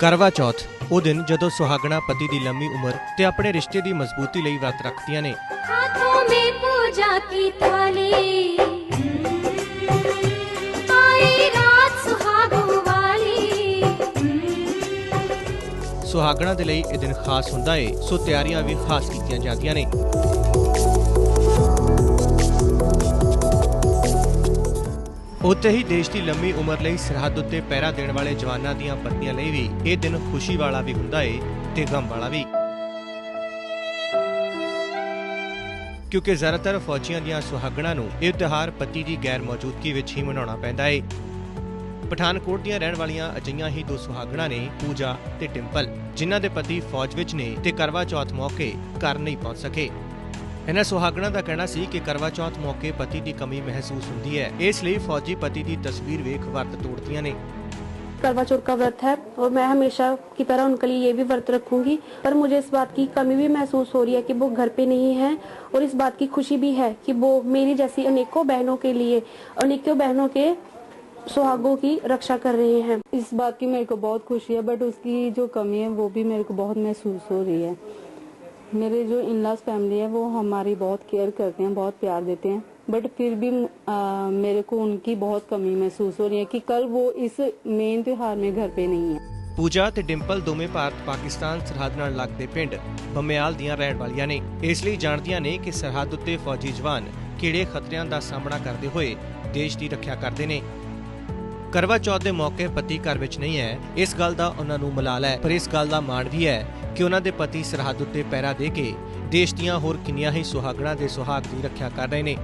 ਕਰਵਾ ਚੌਥ ਉਹ ਦਿਨ ਜਦੋਂ ਸੁਹਾਗਣਾ ਪਤੀ ਦੀ ਲੰਮੀ ਉਮਰ ਤੇ ਆਪਣੇ ਰਿਸ਼ਤੇ ਦੀ ਮਜ਼ਬੂਤੀ ਲਈ ਵਰਤ ਰੱਖਦੀਆਂ ਨੇ। ਹਾਥੋਂ ਮੇ ਪੂਜਾ ਕੀ ਥਾਲੀ ਆਈ ਰਾਤ ਸੁਹਾਗੋ ਵਾਲੀ ਸੁਹਾਗਣਾ ਦੇ ਲਈ ਇਹ ਦਿਨ ਖਾਸ ਹੁੰਦਾ ਏ ਸੋ ਤਿਆਰੀਆਂ ਵੀ ਖਾਸ ਕੀਤੀਆਂ ਜਾਂਦੀਆਂ ਨੇ ਉੱਥੇ ਹੀ ਦੇਸ਼ ਦੀ ਲੰਮੀ ਉਮਰ ਲਈ ਸਰਹੱਦ ਉੱਤੇ ਪਹਿਰਾ ਦੇਣ ਵਾਲੇ ਜਵਾਨਾਂ ਦੀਆਂ ਪਤਨੀਆਂ ਲਈ ਵੀ ਇਹ ਦਿਨ ਖੁਸ਼ੀ ਵਾਲਾ ਵੀ ਹੁੰਦਾ ਏ ਤੇ ਗਮ ਵਾਲਾ ਵੀ। ਕਿਉਂਕਿ ਜ਼ਿਆਦਾਤਰ ਫੌਜੀਆਂ ਦੀਆਂ ਸੁਹਾਗਣਾਂ ਨੂੰ ਇਹ ਤਿਉਹਾਰ ਪਤੀ ਦੀ ਗੈਰ ਮੌਜੂਦਗੀ ਵਿੱਚ ਹੀ ਮਨਾਉਣਾ ਪੈਂਦਾ ਏ। ਪਠਾਨਕੋਟ ਦੀਆਂ ਰਹਿਣ ਵਾਲੀਆਂ ਅਜਿਹੀਆਂ ਹੀ ਦੋ ਸੁਹਾਗਣਾਂ ਨੇ ਪੂਜਾ ਤੇ ਟਿੰਪਲ, ਜਿਨ੍ਹਾਂ ਦੇ ਪਤੀ ਫੌਜ ਵਿੱਚ ਨੇ ਤੇ ਕਰਵਾ ਚੌਥ ਮੌਕੇ ਘਰ ਨਹੀਂ ਪਹੁੰਚ ਸਕੇ। ਇਹਨਾਂ ਸੁਹਾਗਣਾਂ ਦਾ ਕਹਿਣਾ ਸੀ ਕਿ ਕਰਵਾ ਚੌਥ ਮੌਕੇ ਪਤੀ ਦੀ ਕਮੀ ਮਹਿਸੂਸ ਹੁੰਦੀ ਹੈ ਇਸ ਲਈ ਫੌਜੀ ਪਤੀ ਦੀ ਤਸਵੀਰ ਵੇਖ ਵਰਤ ਤੋੜਦੀਆਂ ਨੇ करवा चौथ का व्रत है और मैं हमेशा की तरह उनके लिए ये भी व्रत रखूंगी पर मुझे इस बात की कमी भी महसूस हो रही है कि वो घर पे नहीं है और इस बात की खुशी भी है कि वो मेरी जैसी अनेकों बहनों के लिए अनेकों बहनों के सुहागों की रक्षा कर रहे हैं इस बात की मेरे को बहुत खुशी है बट उसकी जो कमी है वो भी मेरे को बहुत महसूस हो रही है मेरे जो इन लॉज फैमिली है वो हमारी बहुत केयर करते हैं बहुत प्यार देते हैं बट फिर भी आ, मेरे को उनकी बहुत कमी महसूस हो रही है कि कल वो इस मेन त्योहार में घर पे नहीं है ਪੂਜਾ ਤੇ ਡਿੰਪਲ ਦੋਵੇਂ ਭਾਰਤ ਪਾਕਿਸਤਾਨ ਸਰਹੱਦ ਨਾਲ ਲੱਗਦੇ ਪਿੰਡ ਬੰਮਿਆਲ ਦੀਆਂ ਰਹਿਣ ਵਾਲੀਆਂ ਨੇ ਇਸ ਲਈ ਜਾਣਦੀਆਂ ਨੇ ਕਿ ਸਰਹੱਦ ਉੱਤੇ ਫੌਜੀ ਜਵਾਨ ਕਿਹੜੇ ਖਤਰਿਆਂ ਦਾ ਸਾਹਮਣਾ ਕਰਦੇ ਹੋਏ ਦੇਸ਼ ਦੀ ਰੱਖਿਆ ਕਰਦੇ ਨੇ ਕਰਵਾ ਚੌਥ ਦੇ ਮੌਕੇ ਪਤੀ ਘਰ ਵਿੱਚ ਨਹੀਂ ਹੈ। ਇਸ ਗੱਲ ਦਾ ਉਹਨਾਂ ਨੂੰ ਮਲਾਲ ਹੈ। ਪਰ ਇਸ ਗੱਲ ਦਾ ਮਾਣ ਵੀ ਹੈ ਕਿ ਉਹਨਾਂ ਦੇ ਪਤੀ ਸਰਹੱਦ ਉੱਤੇ ਪਹਿਰਾ ਦੇ ਕੇ ਦੇਸ਼ ਦੀਆਂ ਹੋਰ ਕਿੰਨੀਆਂ ਹੀ ਸੁਹਾਗਣਾਂ ਦੇ ਸੁਹਾਗ ਦੀ ਰੱਖਿਆ ਕਰ ਰਹੇ ਨੇ।